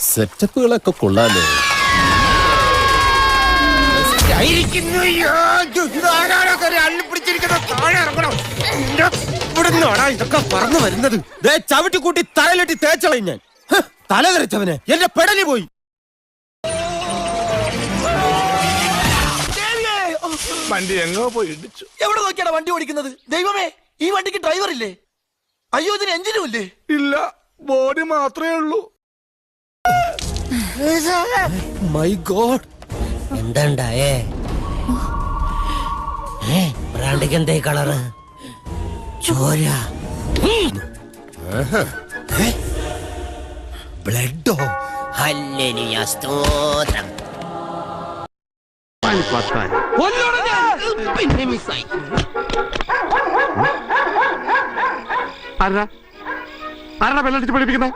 സെറ്റപ്പുകളൊക്കെ കൊള്ളാലോ. ഇതൊക്കെ പറഞ്ഞു വരുന്നത്? ദേ ചവിട്ടി കൂട്ടി തലയിലിട്ട് തേച്ചളയും ഞാൻ. തല തെറിച്ചവനെ. എന്റെ പെടലി പോയി. വണ്ടി എങ്ങോ പോയി ഇടിച്ചു. എവിടെ നോക്കിയാണ് വണ്ടി ഓടിക്കുന്നത്? ദൈവമേ ഈ വണ്ടിക്ക് ഡ്രൈവർ ഇല്ലേ അയ്യോ ഇതിന് എഞ്ചിനും ഇല്ലേ? ഇല്ല ബോഡി മാത്രമേ ഉള്ളൂ. My God എന്താണ്ടായേ? ബ്രാൻഡിക്ക് എന്തേ കളറ് ചോര. ബ്ലഡോ? ഹല്ലേലൂയ സ്തോത്രം. പിന്നെ മിസ്സായി ആരാ? ആരാ വെള്ളടിച്ച് പഠിപ്പിക്കുന്നത്